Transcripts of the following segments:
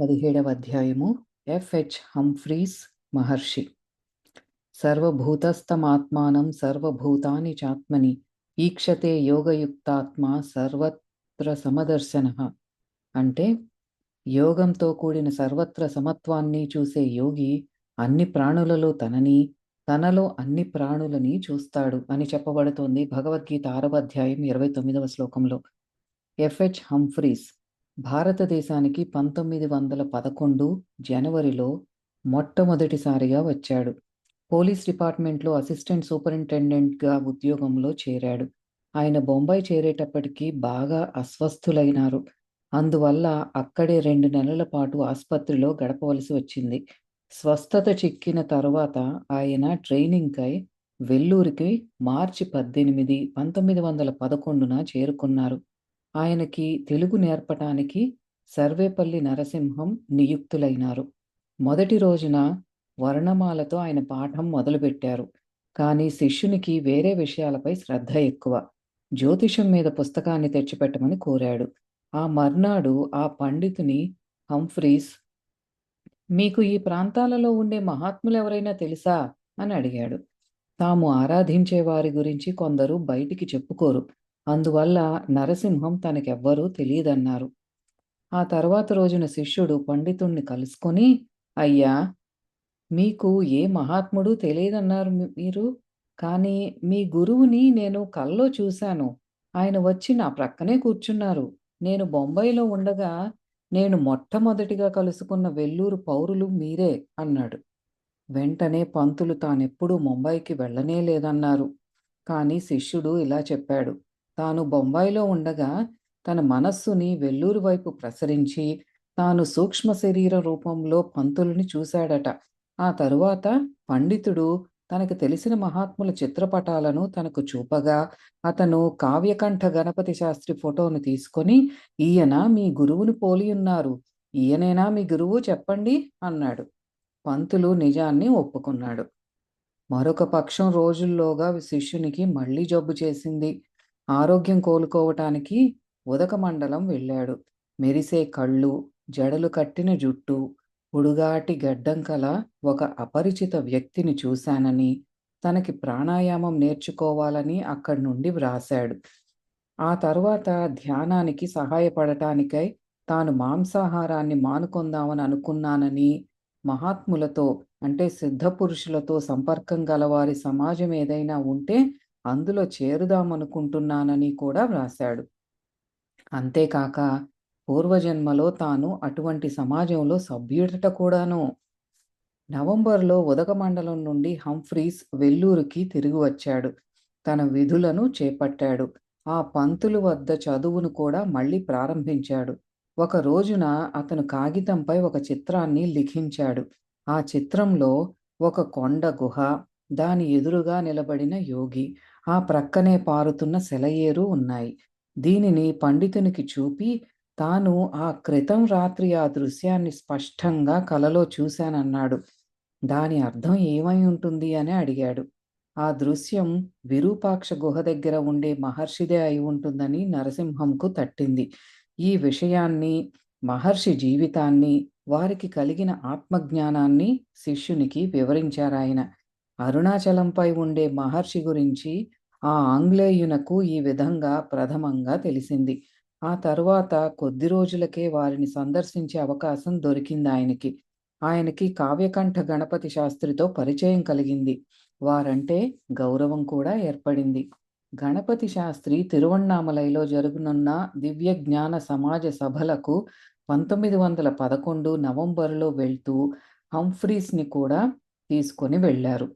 పదిహేడవ అధ్యాయము. FH Humphreys మహర్షి. సర్వభూతస్థమాత్మానం సర్వభూతాని చాత్మని ఈక్షతే యోగయుక్తాత్మ సర్వత్ర సమదర్శన. అంటే యోగంతో కూడిన సర్వత్ర సమత్వాన్ని చూసే యోగి అన్ని ప్రాణులలో తనని తనలో అన్ని ప్రాణులని చూస్తాడు అని చెప్పబడుతోంది భగవద్గీత ఆరవ అధ్యాయం ఇరవై తొమ్మిదవ శ్లోకంలో. ఎఫ్హెచ్ హంఫ్రీస్ భారతదేశానికి పంతొమ్మిది వందల పదకొండు జనవరిలో మొట్టమొదటిసారిగా వచ్చాడు. పోలీస్ డిపార్ట్మెంట్లో అసిస్టెంట్ సూపరింటెండెంట్గా ఉద్యోగంలో చేరాడు. ఆయన బొంబాయి చేరేటప్పటికీ బాగా అస్వస్థులైనారు. అందువల్ల అక్కడే రెండు నెలల పాటు ఆసుపత్రిలో గడపవలసి వచ్చింది. స్వస్థత చిక్కిన తర్వాత ఆయన ట్రైనింగ్కై వెల్లూరికి మార్చి పద్దెనిమిది పంతొమ్మిది వందల పదకొండున చేరుకున్నారు. ఆయనకి తెలుగు నేర్పటానికి సర్వేపల్లి నరసింహం నియుక్తులైనారు. మొదటి రోజున వర్ణమాలతో ఆయన పాఠం మొదలుపెట్టారు. కానీ శిష్యునికి వేరే విషయాలపై శ్రద్ధ ఎక్కువ. జ్యోతిషం మీద పుస్తకాన్ని తెచ్చిపెట్టమని కోరాడు. ఆ మర్నాడు ఆ పండితుని హంఫ్రీస్ మీకు ఈ ప్రాంతాలలో ఉండే మహాత్ములు ఎవరైనా తెలుసా? అని అడిగాడు. తాము ఆరాధించే వారి గురించి కొందరు బయటికి చెప్పుకోరు. అందువల్ల నరసింహం తనకెవ్వరూ తెలియదన్నారు ఆ తర్వాత రోజున శిష్యుడు పండితుణ్ణి కలుసుకొని అయ్యా మీకు ఏ మహాత్ముడు తెలియదన్నారు మీరు. కానీ మీ గురువుని నేను కల్లో చూశాను. ఆయన వచ్చి నా ప్రక్కనే కూర్చున్నారు. నేను బొంబాయిలో ఉండగా నేను మొట్టమొదటిగా కలుసుకున్న వెల్లూరు పౌరులు మీరే అన్నాడు. వెంటనే పంతులు తానెప్పుడూ ముంబైకి వెళ్ళనే లేదన్నారు. కానీ శిష్యుడు ఇలా చెప్పాడు. తాను బొంబాయిలో ఉండగా తన మనస్సుని వెల్లూరు వైపు ప్రసరించి తాను సూక్ష్మ శరీర రూపంలో పంతులుని చూశాడట. ఆ తరువాత పండితుడు తనకు తెలిసిన మహాత్ముల చిత్రపటాలను తనకు చూపగా అతను కావ్యకంఠ గణపతి శాస్త్రి ఫోటోను తీసుకొని ఈయన మీ గురువుని పోలి ఉన్నారు ఈయనేనా మీ గురువు చెప్పండి అన్నాడు. పంతులు నిజాన్ని ఒప్పుకున్నాడు. మరొక పక్షం రోజుల్లోగా శిష్యునికి మళ్ళీ జబ్బు చేసింది. ఆరోగ్యం కోలుకోవటానికి ఉదక మండలం వెళ్ళాడు. మెరిసే కళ్ళు జడలు కట్టిన జుట్టు పొడుగాటి గడ్డం కల ఒక అపరిచిత వ్యక్తిని చూశానని తనకి ప్రాణాయామం నేర్చుకోవాలని అక్కడి నుండి వ్రాశాడు. ఆ తర్వాత ధ్యానానికి సహాయపడటానికై తాను మాంసాహారాన్ని మానుకొందామని అనుకున్నానని మహాత్ములతో అంటే సిద్ధ పురుషులతో సంపర్కం గలవారి సమాజం ఏదైనా ఉంటే అందులో చేరుదామనుకుంటున్నానని కూడా వ్రాశాడు. అంతేకాక పూర్వజన్మలో తాను అటువంటి సమాజంలో సభ్యుడట కూడాను. నవంబర్లో ఉదకమండలం నుండి హంఫ్రీస్ వెల్లూరుకి తిరిగి వచ్చాడు. తన విధులను చేపట్టాడు. ఆ పంతులు వద్ద చదువును కూడా మళ్ళీ ప్రారంభించాడు. ఒక రోజున అతను కాగితంపై ఒక చిత్రాన్ని లిఖించాడు. ఆ చిత్రంలో ఒక కొండ గుహ దాని ఎదురుగా నిలబడిన యోగి ఆ ప్రక్కనే పారుతున్న సెలయేరు ఉన్నాయి. దీనిని పండితునికి చూపి తాను ఆ క్రితం రాత్రి ఆ దృశ్యాన్ని స్పష్టంగా కలలో చూశానన్నాడు. దాని అర్థం ఏమై ఉంటుంది అని అడిగాడు. ఆ దృశ్యం విరూపాక్ష గుహ దగ్గర ఉండే మహర్షిదే అయి ఉంటుందని నరసింహంకు తట్టింది. ఈ విషయాన్ని మహర్షి జీవితాన్ని వారికి కలిగిన ఆత్మజ్ఞానాన్ని శిష్యునికి వివరించారాయన. అరుణాచలంపై ఉండే మహర్షి గురించి ఆ ఆంగ్లేయునకు ఈ విధంగా ప్రథమంగా తెలిసింది. ఆ తరువాత కొద్ది రోజులకే వారిని సందర్శించే అవకాశం దొరికింది ఆయనకి. ఆయనకి కావ్యకంఠ గణపతి శాస్త్రితో పరిచయం కలిగింది. వారంటే గౌరవం కూడా ఏర్పడింది. గణపతి శాస్త్రి తిరువణ్ణామలైలో జరుగునున్న దివ్య జ్ఞాన సమాజ సభలకు పంతొమ్మిది వందల పదకొండు నవంబర్లో వెళ్తూ హంఫ్రీస్ని కూడా తీసుకొని వెళ్ళారు.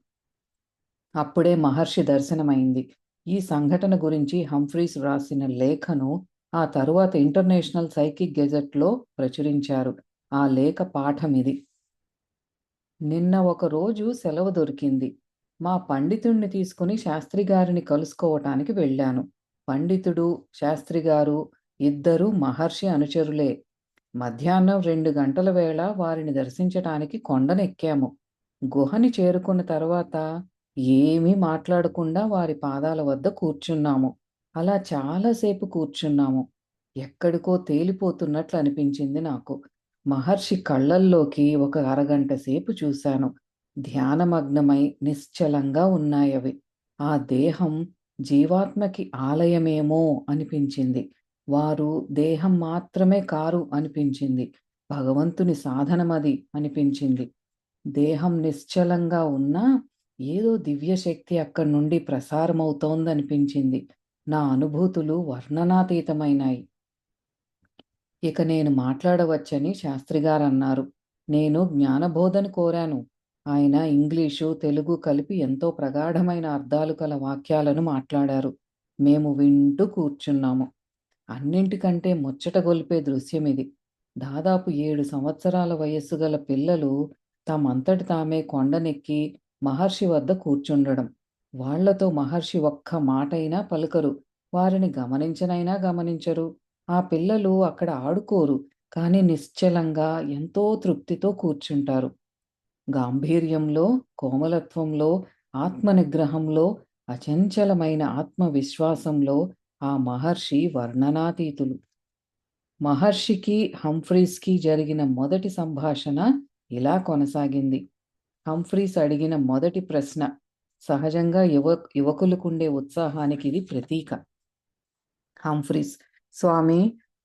అప్పుడే మహర్షి దర్శనమైంది. ఈ సంఘటన గురించి హంఫ్రీస్ వ్రాసిన లేఖను ఆ తరువాత ఇంటర్నేషనల్ సైకిక్ గెజెట్లో ప్రచురించారు. ఆ లేఖ పాఠం ఇది నిన్న ఒక రోజు సెలవు దొరికింది. మా పండితుణ్ణి తీసుకుని శాస్త్రి గారిని కలుసుకోవటానికి వెళ్ళాను. పండితుడు శాస్త్రి గారు ఇద్దరు మహర్షి అనుచరులే. మధ్యాహ్నం రెండు గంటల వేళ వారిని దర్శించటానికి కొండనెక్కాము. గుహని చేరుకున్న తర్వాత ఏమీ మాట్లాడకుండా వారి పాదాల వద్ద కూర్చున్నాము. అలా చాలాసేపు కూర్చున్నాము. ఎక్కడికో తేలిపోతున్నట్లు అనిపించింది నాకు. మహర్షి కళ్ళల్లోకి ఒక అరగంట సేపు చూశాను. ధ్యానమగ్నమై నిశ్చలంగా ఉన్నాయవి ఆ దేహం జీవాత్మకి ఆలయమేమో అనిపించింది. వారు దేహం మాత్రమే కారు అనిపించింది. భగవంతుని సాధనమది అనిపించింది. దేహం నిశ్చలంగా ఉన్నా ఏదో దివ్యశక్తి అక్కడి నుండి ప్రసారమవుతోందనిపించింది. నా అనుభూతులు వర్ణనాతీతమైనాయి. ఇక నేను మాట్లాడవచ్చని శాస్త్రిగారు అన్నారు నేను జ్ఞానబోధన కోరాను. ఆయన ఇంగ్లీషు తెలుగు కలిపి ఎంతో ప్రగాఢమైన అర్థాలు కల వాక్యాలను మాట్లాడారు. మేము వింటూ కూర్చున్నాము. అన్నింటికంటే ముచ్చటగొల్పే దృశ్యం ఇది దాదాపు ఏడు సంవత్సరాల వయస్సు గల పిల్లలు తమంతటి తామే కొండనెక్కి మహర్షి వద్ద కూర్చుండడం. వాళ్ళతో మహర్షి ఒక్క మాటైనా పలుకరు. వారిని గమనించనైనా గమనించరు. ఆ పిల్లలు అక్కడ ఆడుకోరు. కానీ నిశ్చలంగా ఎంతో తృప్తితో కూర్చుంటారు. గాంభీర్యంలో కోమలత్వంలో ఆత్మనిగ్రహంలో అచంచలమైన ఆత్మవిశ్వాసంలో ఆ మహర్షి వర్ణనాతీతులు. మహర్షికి హంఫ్రీస్కి జరిగిన మొదటి సంభాషణ ఇలా కొనసాగింది. హంఫ్రీస్ అడిగిన మొదటి ప్రశ్న సహజంగా యువ యువకులకుండే ఉత్సాహానికి ఇది ప్రతీక. హంఫ్రీస్ స్వామి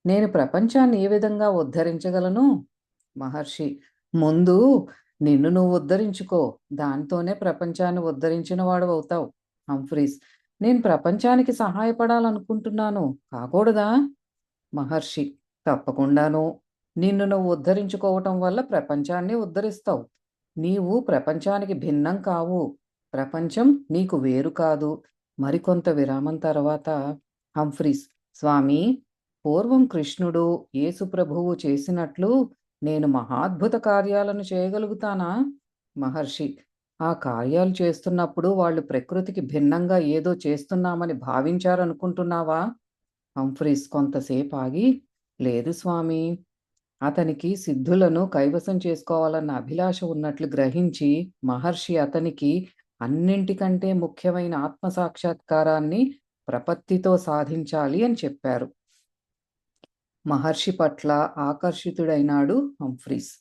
నేను ప్రపంచాన్ని ఏ విధంగా ఉద్ధరించగలను? మహర్షి ముందు నిన్ను నువ్వు ఉద్ధరించుకో దాంతోనే ప్రపంచాన్ని ఉద్ధరించిన వాడు అవుతావు హంఫ్రీస్ నేను ప్రపంచానికి సహాయపడాలనుకుంటున్నాను కాకూడదా? మహర్షి తప్పకుండాను. నిన్ను నువ్వు ఉద్ధరించుకోవటం వల్ల ప్రపంచాన్ని ఉద్ధరిస్తావు. నీవు ప్రపంచానికి భిన్నం కావు. ప్రపంచం నీకు వేరు కాదు. మరికొంత విరామం తర్వాత హంఫ్రీస్ స్వామి పూర్వం కృష్ణుడు యేసుప్రభువు చేసినట్లు నేను మహాద్భుత కార్యాలను చేయగలుగుతానా? మహర్షి ఆ కార్యాలు చేస్తున్నప్పుడు వాళ్ళు ప్రకృతికి భిన్నంగా ఏదో చేస్తున్నామని భావించారనుకుంటున్నావా? హంఫ్రీస్ కొంతసేపు ఆగి లేదు స్వామి అతనికి సిద్ధులను కైవసం చేసుకోవాలన్న అభిలాష ఉన్నట్లు గ్రహించి మహర్షి అతనికి అన్నింటికంటే ముఖ్యమైన ఆత్మ సాక్షాత్కారాన్ని ప్రపత్తితో సాధించాలి అని చెప్పారు. మహర్షి పట్ల ఆకర్షితుడైనాడు హంఫ్రీస్.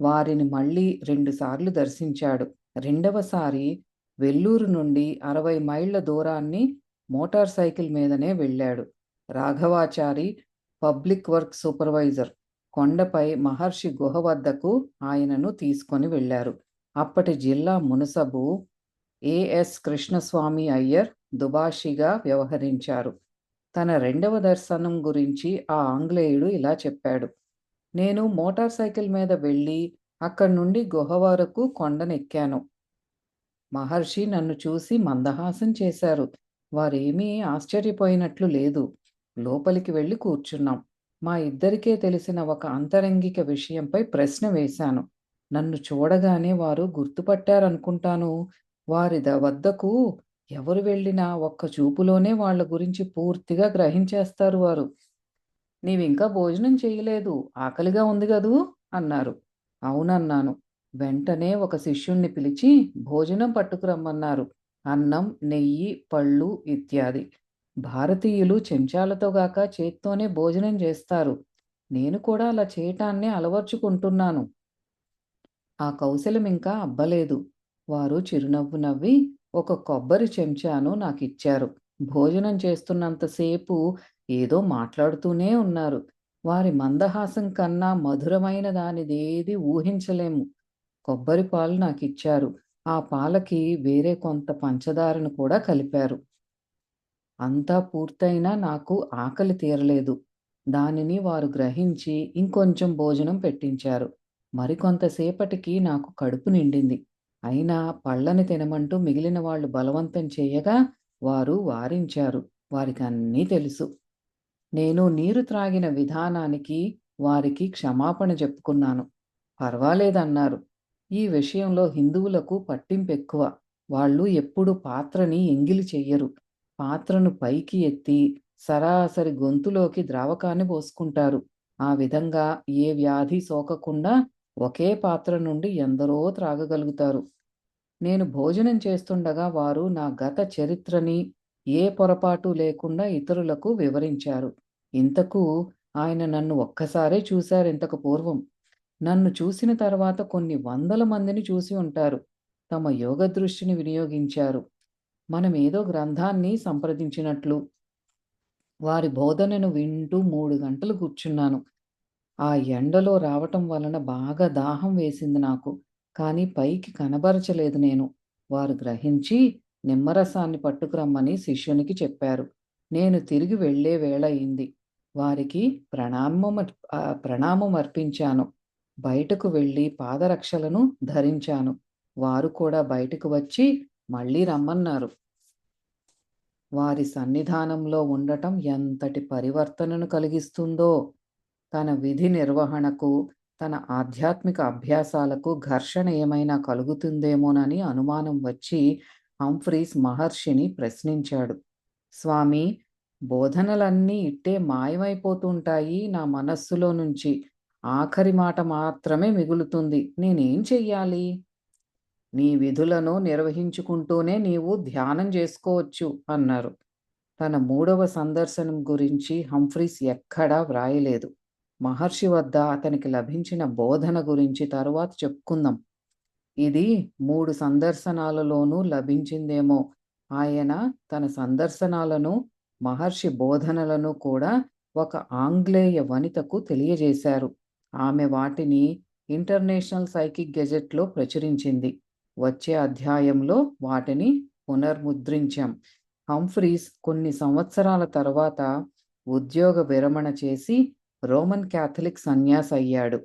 వారిని మళ్ళీ రెండుసార్లు దర్శించాడు. రెండవసారి వెల్లూరు నుండి అరవై మైళ్ళ దూరాన్ని మోటార్ సైకిల్ మీదనే వెళ్ళాడు. Raghavachari public work supervisor. కొండపై మహర్షి గుహ వద్దకు ఆయనను తీసుకొని వెళ్ళారు. అప్పటి జిల్లా మునసబు ఏఎస్ కృష్ణస్వామి అయ్యర్ దుబాషిగా వ్యవహరించారు. తన రెండవ దర్శనం గురించి ఆ ఆంగ్లేయుడు ఇలా చెప్పాడు. నేను మోటార్ సైకిల్ మీద వెళ్ళి అక్కడి నుండి గుహ వరకు కొండనెక్కాను. మహర్షి నన్ను చూసి మందహాసం చేశారు. వారేమీ ఆశ్చర్యపోయినట్లు లేదు. లోపలికి వెళ్ళి కూర్చున్నాం. మా ఇద్దరికే తెలిసిన ఒక అంతరంగిక విషయంపై ప్రశ్న వేశాను. నన్ను చూడగానే వారు గుర్తుపట్టారనుకుంటాను. వారి వద్దకు ఎవరు వెళ్ళినా ఒక్క చూపులోనే వాళ్ళ గురించి పూర్తిగా గ్రహించేస్తారు వారు. నీవింకా భోజనం చేయలేదు ఆకలిగా ఉంది కదూ అన్నారు. అవునన్నాను. వెంటనే ఒక శిష్యుణ్ణి పిలిచి భోజనం పట్టుకురమ్మన్నారు. అన్నం నెయ్యి పళ్ళు ఇత్యాది. భారతీయులు చెంచాలతో గాక చేత్తోనే భోజనం చేస్తారు. నేను కూడా అలా చేయటాన్నే అలవర్చుకుంటున్నాను. ఆ కౌశలం ఇంకా అబ్బలేదు. వారు చిరునవ్వు నవ్వి ఒక కొబ్బరి చెంచాను నాకిచ్చారు. భోజనం చేస్తున్నంతసేపు ఏదో మాట్లాడుతూనే ఉన్నారు. వారి మందహాసం కన్నా మధురమైన దానిదేది ఊహించలేము. కొబ్బరి పాలు నాకిచ్చారు. ఆ పాలకి వేరే కొంత పంచదారను కూడా కలిపారు. అంతా పూర్తయినా నాకు ఆకలి తీరలేదు. దానిని వారు గ్రహించి ఇంకొంచెం భోజనం పెట్టించారు. మరికొంతసేపటికి నాకు కడుపు నిండింది. అయినా పళ్ళని తినమంటూ మిగిలిన వాళ్ళు బలవంతం చేయగా వారు వారించారు. వారికి అన్నీ తెలుసు. నేను నీరు త్రాగిన విధానానికి వారికి క్షమాపణ చెప్పుకున్నాను. పర్వాలేదన్నారు. ఈ విషయంలో హిందువులకు పట్టింపెక్కువ. వాళ్ళు ఎప్పుడు పాత్రని ఎంగిలి చెయ్యరు. పాత్రను పైకి ఎత్తి సరాసరి గొంతులోకి ద్రావకాన్ని పోసుకుంటారు ఆ విధంగా ఏ వ్యాధి సోకకుండా ఒకే పాత్ర నుండి ఎందరో త్రాగగలుగుతారు నేను భోజనం చేస్తుండగా వారు నా గత చరిత్రని ఏ పొరపాటు లేకుండా ఇతరులకు వివరించారు ఇంతకు ఆయన నన్ను ఒక్కసారే చూశారు ఇంతకు పూర్వం నన్ను చూసిన తర్వాత కొన్ని వందల మందిని చూసి ఉంటారు. తమ యోగ దృష్టిని వినియోగించారు. మనమేదో గ్రంథాన్ని సంప్రదించినట్లు. వారి బోధనను వింటూ మూడు గంటలు కూర్చున్నాను. ఆ ఎండలో రావటం వలన బాగా దాహం వేసింది నాకు. కానీ పైకి కనబరచలేదు నేను. వారు గ్రహించి నిమ్మరసాన్ని పట్టుకురమ్మని శిష్యునికి చెప్పారు. నేను తిరిగి వెళ్ళే వేళయింది. వారికి ప్రణామం ప్రణామం అర్పించాను బయటకు వెళ్ళి పాదరక్షలను ధరించాను. వారు కూడా బయటకు వచ్చి మళ్ళీ రమ్మన్నారు. వారి సన్నిధానంలో ఉండటం ఎంతటి పరివర్తనను కలిగిస్తుందో! తన విధి నిర్వహణకు, తన ఆధ్యాత్మిక అభ్యాసాలకు ఘర్షణ ఏమైనా కలుగుతుందేమోనని అనుమానం వచ్చి హంఫ్రీస్ మహర్షిని ప్రశ్నించాడు. స్వామి బోధనలన్నీ ఇట్టే మాయమైపోతుంటాయి నా మనస్సులో నుంచి. ఆఖరి మాట మాత్రమే మిగులుతుంది. నేనేం చెయ్యాలి? నీ విధులను నిర్వహించుకుంటూనే నీవు ధ్యానం చేసుకోవచ్చు అన్నారు. తన మూడవ సందర్శనం గురించి హంఫ్రీస్ ఎక్కడా వ్రాయలేదు. మహర్షి వద్ద అతనికి లభించిన బోధన గురించి తరువాత చెప్పుకుందాం. ఇది మూడు సందర్శనాలలోనూ లభించిందేమో. ఆయన తన సందర్శనాలను, మహర్షి బోధనలను కూడా ఒక ఆంగ్లేయ వనితకు తెలియజేశారు. ఆమె వాటిని ఇంటర్నేషనల్ సైకిక్ గెజెట్‌లో ప్రచురించింది. వచ్చే అధ్యాయంలో వాటిని పునర్ముద్రించాం. హంఫ్రీస్ కొన్ని సంవత్సరాల తర్వాత ఉద్యోగ విరమణ చేసి రోమన్ కాథలిక్ సన్యాసయ్యాడు.